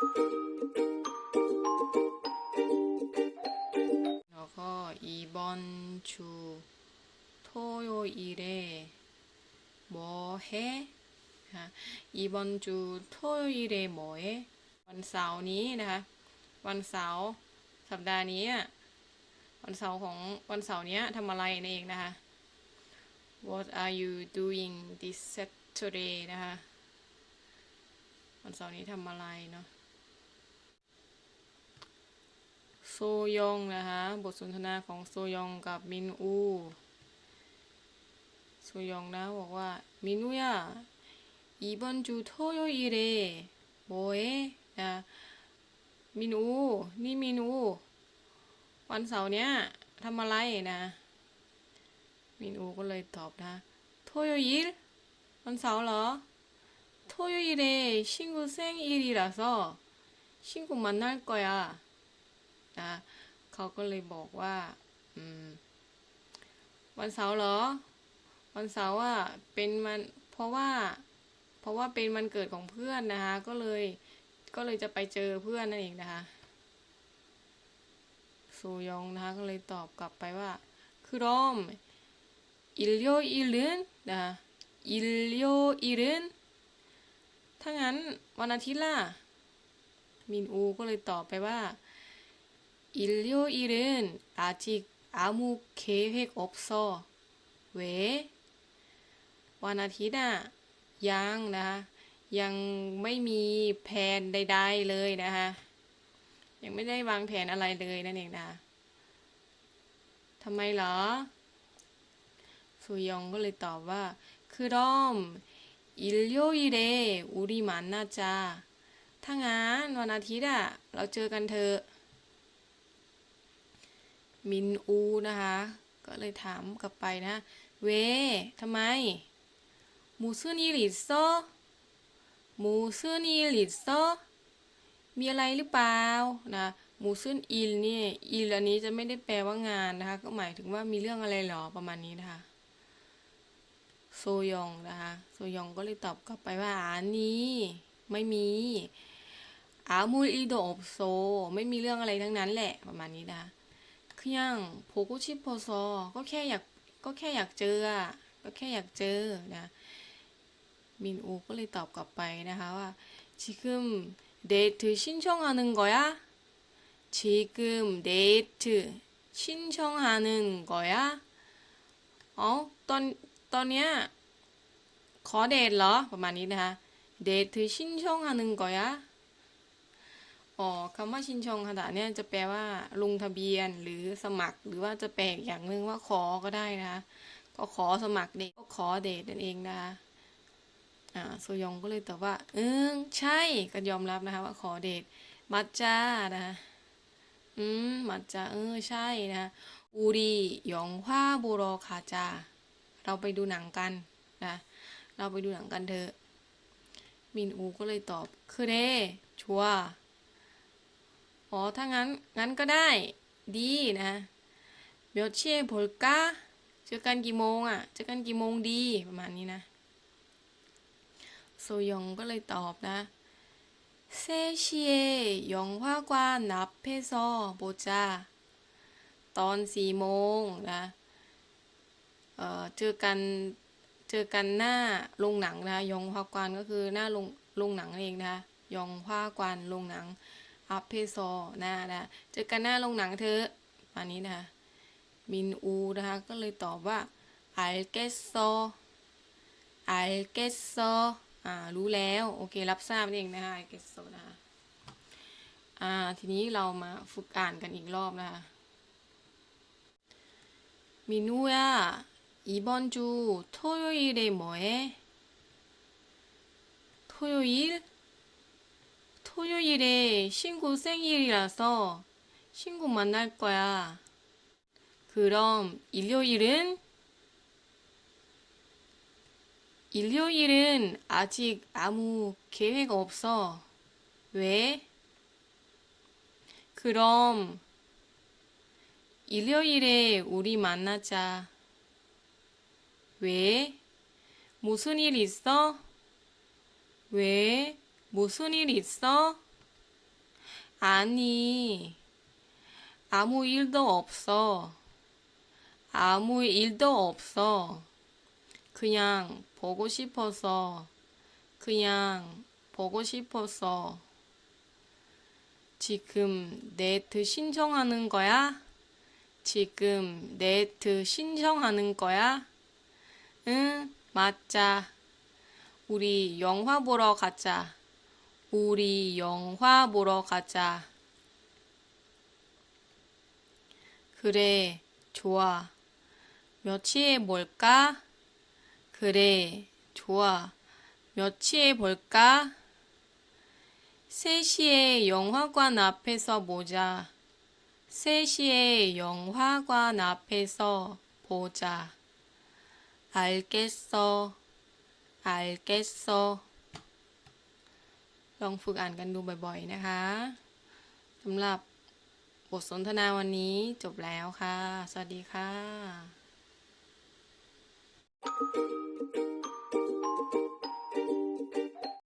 แล้วก็อีบอนชูโทโยอิเรโมเฮค่ะอีบอนจูโทวันเสาร์นี้นะคะ วันเสาร์สัปดาห์นี้วันเสาร์ของวันเสาร์นี้ทำอะไรนั่นเองนะคะ What are you doing this Saturday นะคะ วันเสาร์นี้ทำอะไรเนาะ โซยองนะคะ บทสนทนาของโซยองกับมินอูโซยองนะบอกว่ามินูยาอีบอนจูโทโยอิเรโบเนะมินอูนี่มินูวันเสาร์เนี้ยทำอะไรนะมินอูก็เลยตอบนะโทโยอิวันเสาร์เหรอโทโยอิเรชิงกุเซงอิริราซอชิงกุมันนั่นก่อยอะ นะเขาก็เลยบอกว่าวันเสาร์เหรอ วันเสาร์อะเป็นมันเพราะว่า เพราะว่าเป็นวันเกิดของเพื่อนนะคะ ก็เลยก็เลยจะไปเจอเพื่อนนั่นเองนะคะซูยองนะคะก็เลยตอบกลับไปว่าคือรอมอิลโยอิลินนะอิลโยอิลินถ้างั้นวันอาทิตย์ล่ะมินอูก็เลยตอบไปว่า 일요일은 아직 아무 계획 없어. 왜? วันอาทิตย์อ่ะยังนะคะยังไม่มีแผนใด ๆเลยนะคะยังไม่ได้วางแผนอะไรเลยนั่นเองนะทำไมเหรอ สุยองก็เลยตอบว่า 그럼 일요일에 우리 만나자. ถ้างั้นวันอาทิตย์อะเราเจอกันเถอะ มินอูนะคะ ก็เลยถามกลับไปนะ เวทำไมมูซึนอีลิโซมูซึนอีลิโซมีอะไรหรือเปล่านะมูซึนอิลเนี่อิลอันนี้จะไม่ได้แปลว่างานนะคะ ก็หมายถึงว่ามีเรื่องอะไรหรอประมาณนี้นะคะโซยองนะคะโซยองก็เลยตอบกลับไปว่าอันนี้ไม่มีอามูลอีโดอบโซ ไม่มีเรื่องอะไรทั้งนั้นแหละประมาณนี้นะคะ คือย่างโพกุชิโพโซก็แค่อยากก็แค่อยากเจออะก็แค่อยากเจอนะมินอูก็เลยตอบกลับไปนะคะว่า지금데이트신청하는거야지금데이트신청하는거야อ๋อตอนตอนเนี้ยขอเดทเหรอ ประมาณนี้นะคะเดท신청하는거야อ๋อ คำว่าชินชองฮาดะเนี่ยจะแปลว่าลงทะเบียนหรือสมัคร หรือว่าจะแปลอีกอย่างหนึ่งว่าขอก็ได้นะคะก็ขอสมัครเดทก็ขอเดทนั่นเองนะคะอ่าโซยองก็เลยตอบว่า เออใช่ก็ยอมรับนะคะว่าขอเดทมัจจานะคะอืมมัจจาเออใช่นะคะอูรียองฮวาโบโรคาจา เราไปดูหนังกันนะเราไปดูหนังกันเถอะมินอูก็เลยตอบคือเดชัวร์ อ๋อ ถ้างั้น งั้นก็ได้ ดีนะเมียวเช่ผลกาเจอกันกี่โมงอะ เจอกันกี่โมงดี ประมาณนี้นะ โซยองก็เลยตอบนะเซชิเอยองฮวากวานนับเพซอโบจาตอนสี่โมงนะ เอ่อ เจอกัน เจอกันหน้าโรงหนังนะ ยองฮวากวานก็คือหน้าโรงโรงหนังนั่นเองนะคะยองฮวากวานโรงหนัง อัพเพโซนะนะเจอกันหน้าโรงหนังเธออันนี้นะคะมินอูนะคะก็เลยตอบว่าอัลเกโซอัลเกโซอ่ารู้แล้วโอเค รับทราบเองนะคะอัลเกโซนะคะอ่าทีนี้เรามาฝึกอ่านกันอีกรอบนะคะมินูยาอีบอนจูโทโยอิเรโมเอโทยอิ 토요일에 친구 생일이라서 친구 만날 거야. 그럼 일요일은? 일요일은 아직 아무 계획 없어. 왜? 그럼 일요일에 우리 만나자. 왜? 무슨 일 있어? 왜? 무슨 일 있어? 아니, 아무 일도 없어. 아무 일도 없어. 그냥 보고 싶어서, 그냥 보고 싶어서. 지금 네트 신청하는 거야? 지금 네트 신청하는 거야? 응, 맞자. 우리 영화 보러 가자. 우리 영화 보러 가자. 그래, 좋아. 며칠에 볼까? 그래, 좋아. 며칠에 볼까? 3시에 영화관 앞에서 보자. 3시에 영화관 앞에서 보자. 알겠어. 알겠어. ลองฝึกอ่านกันดูบ่อยๆนะคะสำหรับบทสนทนาวันนี้จบแล้วค่ะ สวัสดีค่ะ